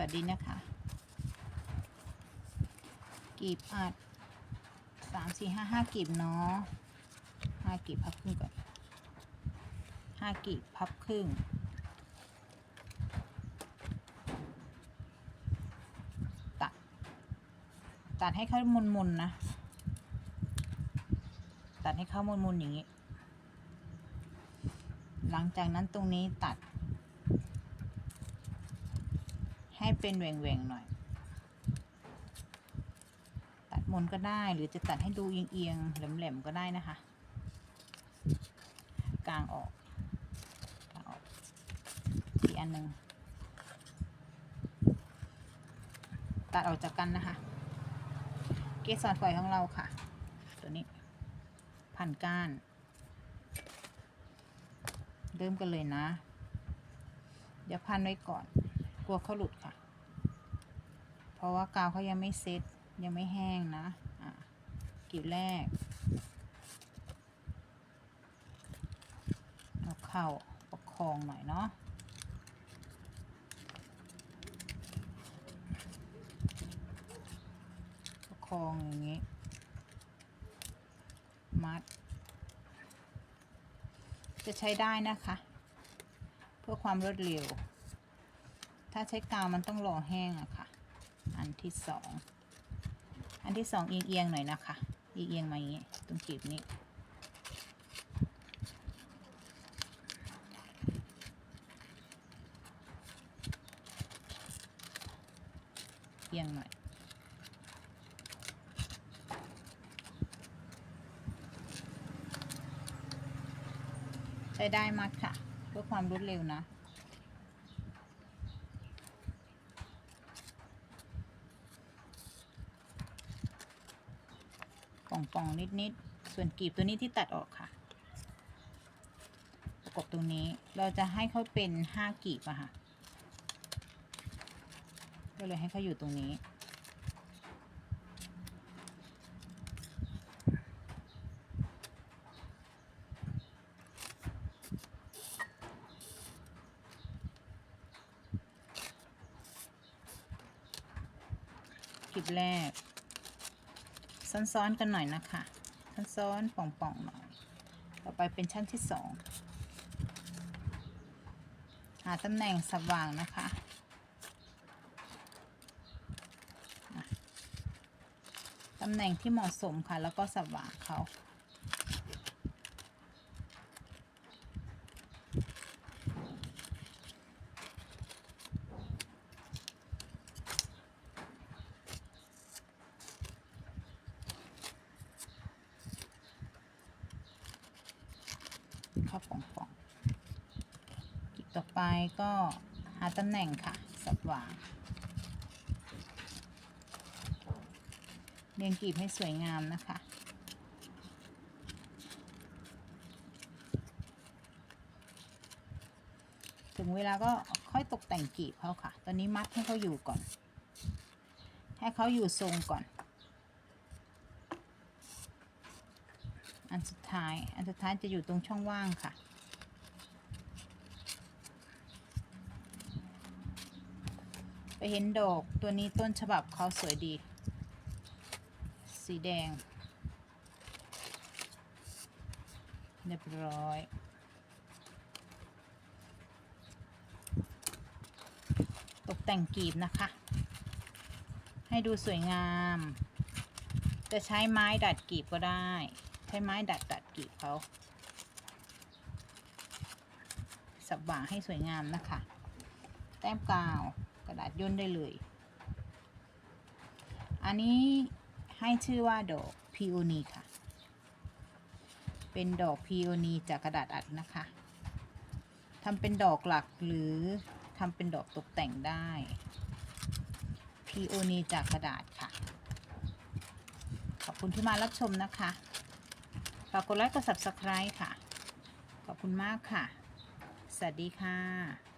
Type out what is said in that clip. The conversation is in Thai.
วัสดีนะคะ กีบอัดสามสี่ห้าห้ากีบเนาะห้ากีบพับครึ่งก่อนห้ากีบพับครึ่งตัด ตัดให้เขามุนๆนนะ ตัดให้เขามุนๆอย่างนี้ หลังจากนั้นตรงนี้ตัด ให้เป็นแหว่งๆหน่อย ตัดมนก็ได้หรือจะตัดให้ดูเอียงๆแหลมๆก็ได้นะคะกลางออกกลางออกอีกอันหนึ่งตัดออกจากกันนะคะ เกสรฝอยของเราค่ะ ตัวนี้พันก้าน เริ่มกันเลยนะ เดี๋ยวพันไว้ก่อน กลัวเขาหลุดค่ะ เพราะว่ากาวเขายังไม่เซ็ตยังไม่แห้งนะอะกีบแรกเอาเข้าประคองหน่อยเนาะประคองอย่างนี้ มัด จะใช้ได้นะคะ เพื่อความรวดเร็ว ถ้าใช้กาวมันต้องรอแห้งอะค่ะ อันที่สองอันที่สองเอียงๆหน่อยนะคะเอียงๆมาอย่างนี้ตรงกีบนี้เอียงหน่อยใช้ได้มากค่ะ เพื่อความรวดเร็วนะ ป่องๆ นิดๆ ส่วนกีบตัวนี้ที่ตัดออกค่ะ ประกบตรงนี้ เราจะให้เขาเป็นห้ากีบอะค่ะ ก็เลยให้เขาอยู่ตรงนี้กีบแรก ซ้อนๆกันหน่อยนะคะซ้อนๆป่องๆหน่อย ต่อไปเป็นชั้นที่สองหาตำแหน่งสว่างนะคะอะตำแหน่งที่เหมาะสมค่ะ แล้วก็สว่างเขา ข้าป่องๆกีบต่อไปก็หาตำแหน่งค่ะ สับวางเรียงกีบให้สวยงามนะคะ ถึงเวลาก็ค่อยตกแต่งกีบเขาค่ะ ตอนนี้มัดให้เขาอยู่ก่อน ให้เขาอยู่ทรงก่อน อันสุดท้าย อันสุดท้ายจะอยู่ตรงช่องว่างค่ะ ไปเห็นดอกตัวนี้ต้นฉบับเขาสวยดี สีแดง เรียบร้อยตกแต่งกีบนะคะ ให้ดูสวยงาม จะใช้ไม้ดัดกีบก็ได้ ใช้ไม้ดัดดัดกีบเขาสับบ่างให้สวยงามนะคะ แต้มกาวกระดาษย่นได้เลย อันนี้ให้ชื่อว่าดอกพีโอนีค่ะ เป็นดอกพีโอนีจากกระดาษอัดนะคะทำเป็นดอกหลักหรือทำเป็นดอกตกแต่งได้ พีโอนีจากกระดาษค่ะ ขอบคุณที่มารับชมนะคะ ฝากกดไลค์กด subscribe ค่ะ ขอบคุณมากค่ะ สวัสดีค่ะ